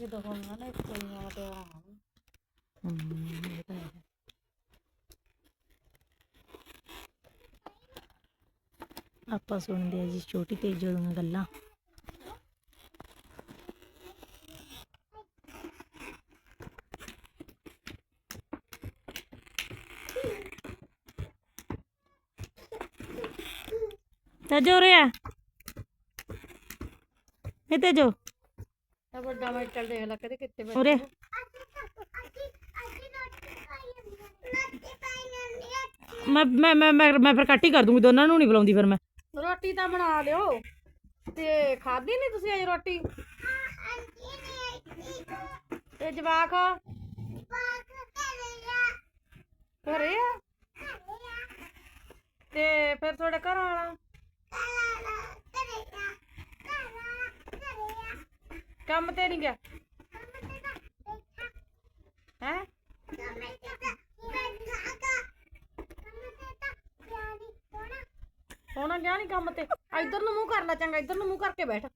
ਜਦੋਂ ਹੁਣ ਨਾ ਇੱਕ ਕੁੜੀਆਂ ਦਾ ਆਉਣਾ। ਹਮ, ਇਹ ਤਾਂ ਹੈ। ਆਪਾਂ ਸੁਣਦੇ ਆ ਜੀ ਛੋਟੀ ਤੇਜੋ ਦੀਆਂ ਗੱਲਾਂ ਤੇਜੋ ਰਿਆ ਇਹ ਤੇਜੋ ਤਾਂ ਵੱਡਾ ਮੈਟਲ ਦੇਖ ਲੈ ਕਦੇ ਕਿੱਥੇ ਬੈਠਾ ਉਰੇ। ਮੈਂ ਮੈਂ ਮੈਂ ਮੈਂ ਮੈਂ ਫਿਰ ਕੱਟ ਹੀ ਕਰ ਦੂੰਗੀ ਦੋਨਾਂ ਨੂੰ ਨਹੀਂ ਬੁਲਾਉਂਦੀ ਫਿਰ ਮੈਂ। ਰੋਟੀ ਤਾਂ ਬਣਾ ਲਿਓ ਤੇ ਖਾਧੀ ਨਹੀਂ ਤੁਸੀਂ ਅਜੇ ਰੋਟੀ? ਤੇ ਜਵਾਕ? ਘਰੇ ਆ? ਤੇ ਫਿਰ ਤੁਹਾਡੇ ਘਰ ਵਾਲਾ? ਕੰਮ ਤੇ ਨਹੀਂ ਗਿਆ? ਹੈ? ਹੋਣਾ ਗਿਆ ਨਹੀਂ ਕੰਮ ਤੇ? ਇੱਧਰ ਨੂੰ ਮੂੰਹ ਕਰ ਲੈ ਚੰਗਾ, ਇੱਧਰ ਨੂੰ ਮੂੰਹ ਕਰਕੇ ਬੈਠ।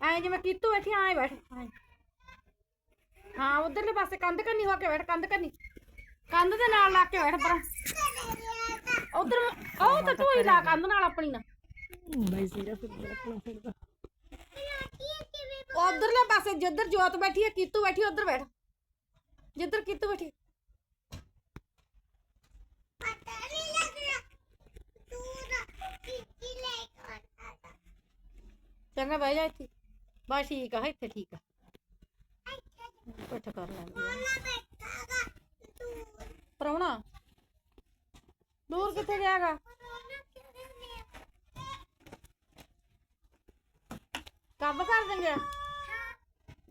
ਐਂ ਜਿਵੇਂ ਕੀਤੂ ਬੈਠੀ ਐਂ ਬੈਠ। ਹਾਂ, ਉਧਰਲੇ ਪਾਸੇ ਕੰਧ ਕੰਨੀ ਹੋ ਕੇ ਬੈਠ, ਕੰਧ ਕੰਨੀ। ਕੰਧ ਦੇ ਨਾਲ ਲਾ ਕੇ ਬੈਠ ਪਰ। ਉਧਰ ਉਹ ਤਾਂ ਤੂੰ ਹੀ ਲਾ ਕੰਧ ਨਾਲ ਆਪਣੀ ਨਾ। ਬਾਈ ਸਿਰਾ ਫਿਰ ਬੜਾ ਫਿਰਦਾ ਉਧਰਲੇ ਪਾਸੇ ਜਿੱਧਰ ਜੋਤ ਬੈਠੀ ਹੈ ਕੀਤੂ ਬੈਠੀ ਉਧਰ ਬੈਠ ਜਿੱਧਰ ਕੀਤੂ ਬੈਠੀ ਚੰਗਾ ਬਹਿ ਜਾ ਇੱਥੇ ਬਸ ਠੀਕ ਆ ਇੱਥੇ ਠੀਕ ਆ ਉੱਠ ਕਰ ਲੈਂਦੀ ਪਰਉਣਾ ਦੂਰ ਕਿੱਥੇ ਜਾਏਗਾ ਕੰਮ ਕਰ ਦੇਂਗੇ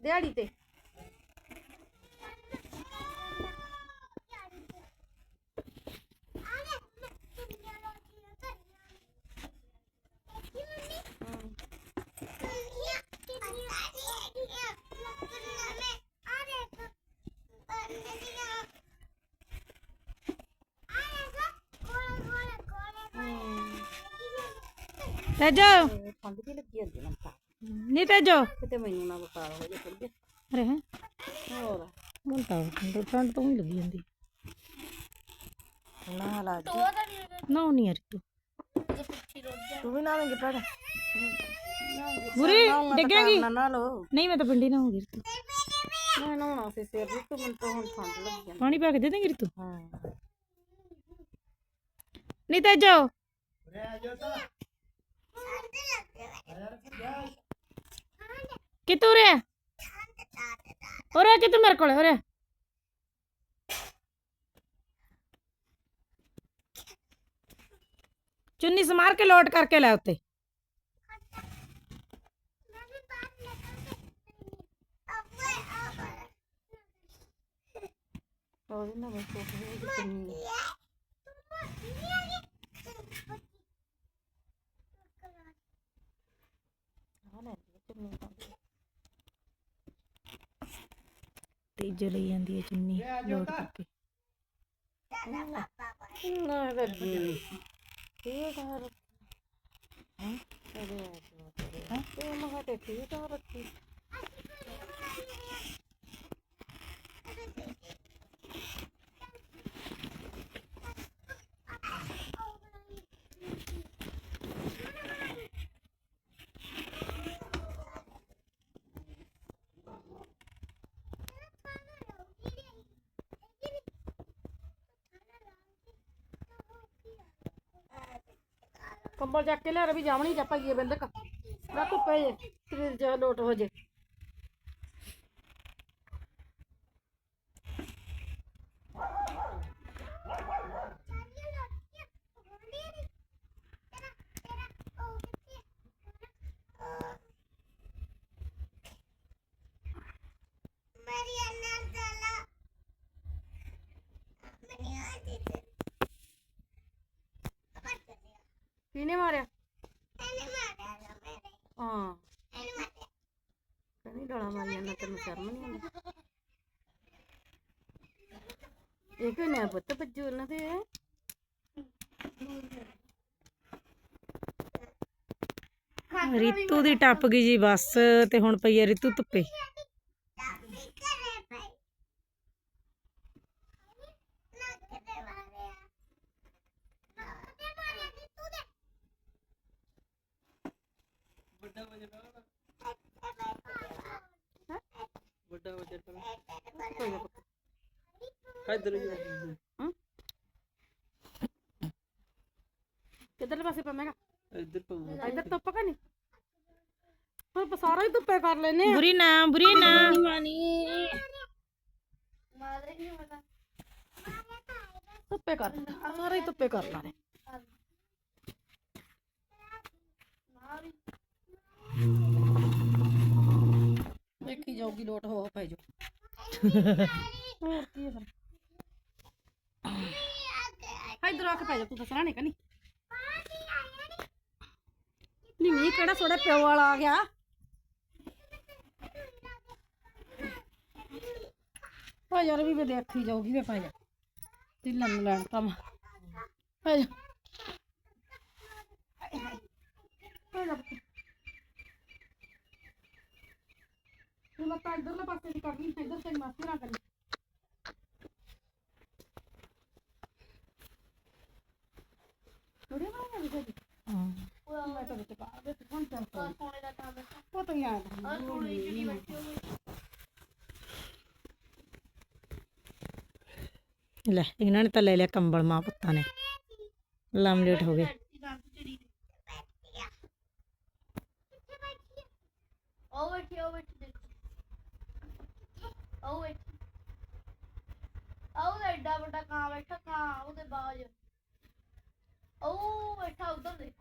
ਦਿਹਾੜੀ ਤੇ। ਨਾ ਤਾਂ ਨਹੀਂ ਤੇਜੋ ਕਿਤੇ ਮੈਨੂੰ ਨਾ ਬੁਖਾਰ ਹੋ ਜਾਏ ਫਿਰ ਅਰੇ ਹੈ। ਹੋਰ? ਹੁਣ ਤਾਂ ਠੰਡ ਠੰਡ ਤੋਂ ਹੀ ਲੱਗੀ ਜਾਂਦੀ। ਨਾ ਲਾ ਨਾ ਨਹੀਂ ਯਾਰ ਤੂੰ। ਤੂੰ ਵੀ ਨਾ ਲੰਗੇ ਪੜ। ਬੁਰੀ ਡਿੱਗੇਗੀ। ਨਾ ਨਾ ਲੋ ਨਹੀਂ ਮੈਂ ਤਾਂ ਪਿੰਡੀ ਨਾ ਹੋਗੀ ਤੂੰ ਮੈਂ ਨਹਾਉਣਾ ਸੀ ਸਿਰ ਵੀ ਤੂੰ ਮੈਨੂੰ ਤਾਂ ਹੁਣ ਠੰਡ ਲੱਗੀ ਜਾਂਦੀ। ਪਾਣੀ ਪਾ ਕੇ ਦੇ ਦੇਂਗੀ ਤੂੰ ਹਾਂ। ਨਹੀਂ ਤੇਜੋ ਕਿਤੋਂ ਰਿਆ ਹੋਰੇ ਕਿਤੋਂ ਮੇਰੇ ਕੋਲ ਹੋਰੇ ਚੁੰਨੀ ਸਮਾਰ ਕੇ ਲੋਟ ਕਰਕੇ ਲੈ ਉੱਤੇ ਉਹਦੇ ਨਾਲ ਬਸ ਉਹ ਕਿੰਨੀ ਆ ਲੈ ਚੁੰਨੀ ਤਾਂ ਤੇਜੋ ਲਈ ਜਾਂਦੀ ਹੈ ਚੁੰਨੀ ਲੋਟ ਕਰਕੇ। ਨਾ ਬੇਬੀ ਠੀਕ ਆ ਰ ਹਾਂ ਤੇ ਮਗਾ ਤੇ ਠੀਕ ਆ ਰੱਖੀ। ਕੰਬਲ ਚੱਕ ਕੇ ਲਿਆ ਵੀ ਜਾਵਣੀ ਜਾ ਪਾਈਏ ਬੰਦਕ। ਨਾ ਧੁੱਪੇ ਜੇ, ਸਰੀਰ ਜਿਹਾ ਲੋਟ ਹੋ ਜੇ। ਕਿਹਨੇ ਮਾਰਿਆ? ਹਾਂ। ਕਹਿੰਦੀ ਡੋਲਾ ਮਾਰੀ ਜਾਂਦਾ ਤੈਨੂੰ ਸ਼ਰਮ ਨਹੀਂ ਆਉਂਦੀ। ਇਹ ਕਿਉਂ ਨਾ ਪੁੱਤ ਬੱਜੂ ਉਹਨਾਂ ਦੇ। ਰਿਤੂ ਦੀ ਟੱਪ ਗਈ ਜੀ ਬੱਸ ਤੇ ਹੁਣ ਪਈ ਹੈ ਰਿਤੂ ਧੁੱਪੇ। ਹਮ? ਕਿੱਧਰਲੇ ਪਾਸੇ ਪਵੇਗਾ? ਇੱਧਰ ਪਊ ਇੱਧਰ ਧੁੱਪ ਕਾ ਨਹੀਂ? ਹੁਣ ਆਪਾਂ ਸਾਰਾ ਹੀ ਧੁੱਪੇ ਕਰ ਲੈਨੇ ਆ। ਬੁਰੀ ਨਾ ਬੁਰੀ ਨਾ। ਧੁੱਪੇ ਕਰ ਸਾਰਾ ਹੀ ਧੁੱਪੇ ਕਰ ਲਾਣੇ ਵੇਖੀ ਲੋਟ ਹੋ ਪੈ ਜੋ। ਹੋਰ ਕੀ ਹੈ ਫਿਰ ਇਧਰ ਕੇ ਪੈ ਜਾ, ਤੂੰ ਦੱਸਣਾ ਨਹੀਂ ਕਨੀ। ਨਹੀਂ ਮੀਂਹ ਕਿਹੜਾ ਸੋੜਾ ਪਿਓ ਵਾਲਾ ਆ ਗਿਆ। ਆ ਯਾਰ ਵੀ ਵੇ ਦੇਖੀ ਜਾਊਗੀ ਵੇ ਪੈ ਜਾ ਤਿੰਨ ਨੂੰ ਲੈਣ ਕੰਮ। ਪੈ ਜਾ ਹਾਏ ਜਾ। ਤੂੰ ਲੱਤਾਂ ਇੱਧਰਲੇ ਪਾਸੇ ਦੀ ਕਰ ਲਈ ਇੱਧਰ ਤੇ ਮਾਸੀ ਨਾ ਕਰੀ ਥੋੜੀ ਨਾ ਨਾ ਜੀ ਮੈਂ ਤਾਂ ਪਾ ਦੇ ਕੌਣ ਚੱਲ ਸੋਨੇ ਦਾ ਉਹ ਤਾਂ ਯਾਦ ਆ ਸੋਨੇ ਜਿਹੜੀ ਬੈਠੀ ਲੈ ਇਹਨਾਂ ਨੇ ਤਾਂ ਲੈ ਲਿਆ ਕੰਬਲ ਮਾਂ ਪੁੱਤਾਂ ਨੇ। ਲਮਲੇਟ ਹੋ ਗਏ ਉਹ ਬੈਠੀ ਉਹ ਬੈਠੀ ਦੇਖੋ ਉਹ ਬੈਠੀ ਉਹ ਐਡਾ ਵੱਡਾ ਕਾਂ ਬੈਠਾ ਕਾਂ ਉਹਦੇ